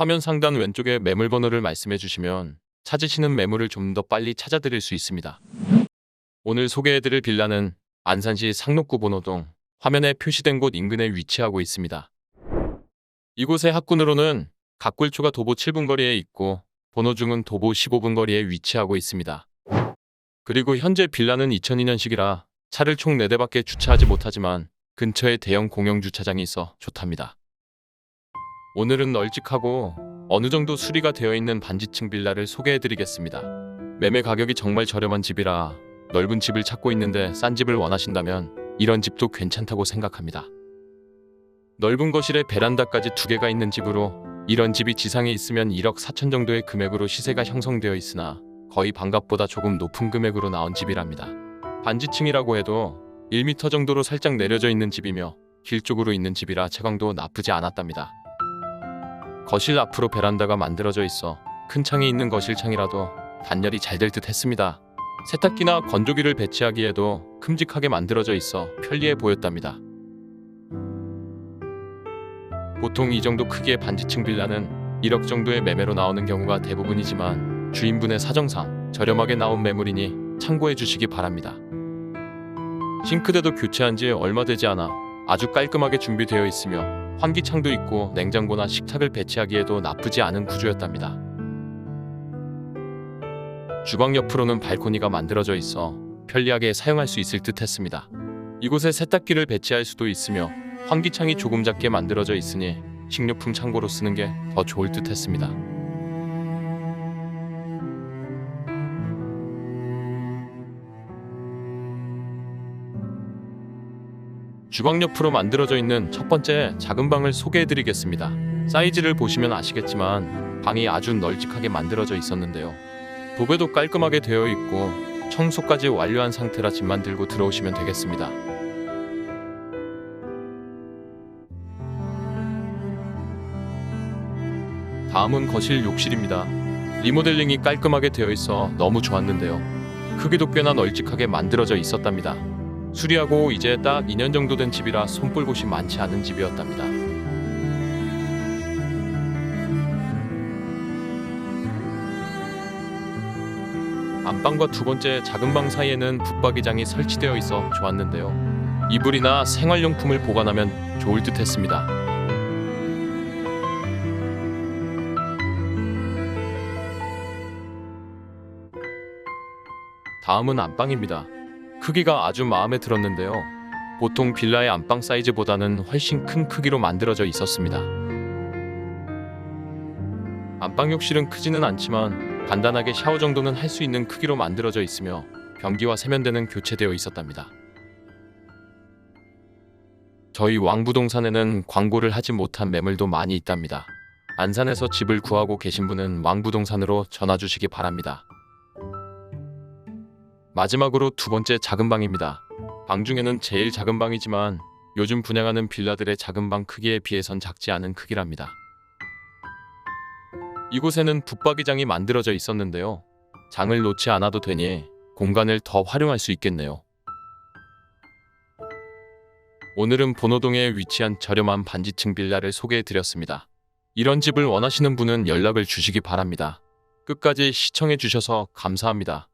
화면 상단 왼쪽에 매물 번호를 말씀해 주시면 찾으시는 매물을 좀 더 빨리 찾아드릴 수 있습니다. 오늘 소개해드릴 빌라는 안산시 상록구 번호동 화면에 표시된 곳 인근에 위치하고 있습니다. 이곳의 학군으로는 각굴초가 도보 7분 거리에 있고 번호중은 도보 15분 거리에 위치하고 있습니다. 그리고 현재 빌라는 2002년식이라 차를 총 4대밖에 주차하지 못하지만 근처에 대형 공영 주차장이 있어 좋답니다. 오늘은 널찍하고 어느 정도 수리가 되어 있는 반지층 빌라를 소개해 드리겠습니다. 매매 가격이 정말 저렴한 집이라 넓은 집을 찾고 있는데 싼 집을 원하신다면 이런 집도 괜찮다고 생각합니다. 넓은 거실에 베란다까지 두 개가 있는 집으로 이런 집이 지상에 있으면 1억 4천 정도의 금액으로 시세가 형성되어 있으나 거의 반값보다 조금 높은 금액으로 나온 집이랍니다. 반지층이라고 해도 1m 정도로 살짝 내려져 있는 집이며 길 쪽으로 있는 집이라 채광도 나쁘지 않았답니다. 거실 앞으로 베란다가 만들어져 있어 큰 창이 있는 거실 창이라도 단열이 잘 될 듯 했습니다. 세탁기나 건조기를 배치하기에도 큼직하게 만들어져 있어 편리해 보였답니다. 보통 이 정도 크기의 반지층 빌라는 1억 정도의 매매로 나오는 경우가 대부분이지만 주인분의 사정상 저렴하게 나온 매물이니 참고해 주시기 바랍니다. 싱크대도 교체한 지 얼마 되지 않아 아주 깔끔하게 준비되어 있으며 환기창도 있고 냉장고나 식탁을 배치하기에도 나쁘지 않은 구조였답니다. 주방 옆으로는 발코니가 만들어져 있어 편리하게 사용할 수 있을 듯 했습니다. 이곳에 세탁기를 배치할 수도 있으며 환기창이 조금 작게 만들어져 있으니 식료품 창고로 쓰는 게 더 좋을 듯 했습니다. 주방 옆으로 만들어져 있는 첫 번째 작은 방을 소개해 드리겠습니다. 사이즈를 보시면 아시겠지만 방이 아주 널찍하게 만들어져 있었는데요. 도배도 깔끔하게 되어 있고 청소까지 완료한 상태라 짐만 들고 들어오시면 되겠습니다. 다음은 거실 욕실입니다. 리모델링이 깔끔하게 되어 있어 너무 좋았는데요. 크기도 꽤나 널찍하게 만들어져 있었답니다. 수리하고 이제 딱 2년 정도 된 집이라 손볼 곳이 많지 않은 집이었답니다. 안방과 두 번째 작은 방 사이에는 붙박이장이 설치되어 있어 좋았는데요. 이불이나 생활용품을 보관하면 좋을 듯 했습니다. 다음은 안방입니다. 크기가 아주 마음에 들었는데요. 보통 빌라의 안방 사이즈보다는 훨씬 큰 크기로 만들어져 있었습니다. 안방 욕실은 크지는 않지만 간단하게 샤워 정도는 할 수 있는 크기로 만들어져 있으며 변기와 세면대는 교체되어 있었답니다. 저희 왕부동산에는 광고를 하지 못한 매물도 많이 있답니다. 안산에서 집을 구하고 계신 분은 왕부동산으로 전화 주시기 바랍니다. 마지막으로 두 번째 작은 방입니다. 방 중에는 제일 작은 방이지만 요즘 분양하는 빌라들의 작은 방 크기에 비해선 작지 않은 크기랍니다. 이곳에는 붙박이장이 만들어져 있었는데요. 장을 놓지 않아도 되니 공간을 더 활용할 수 있겠네요. 오늘은 본호동에 위치한 저렴한 반지층 빌라를 소개해 드렸습니다. 이런 집을 원하시는 분은 연락을 주시기 바랍니다. 끝까지 시청해 주셔서 감사합니다.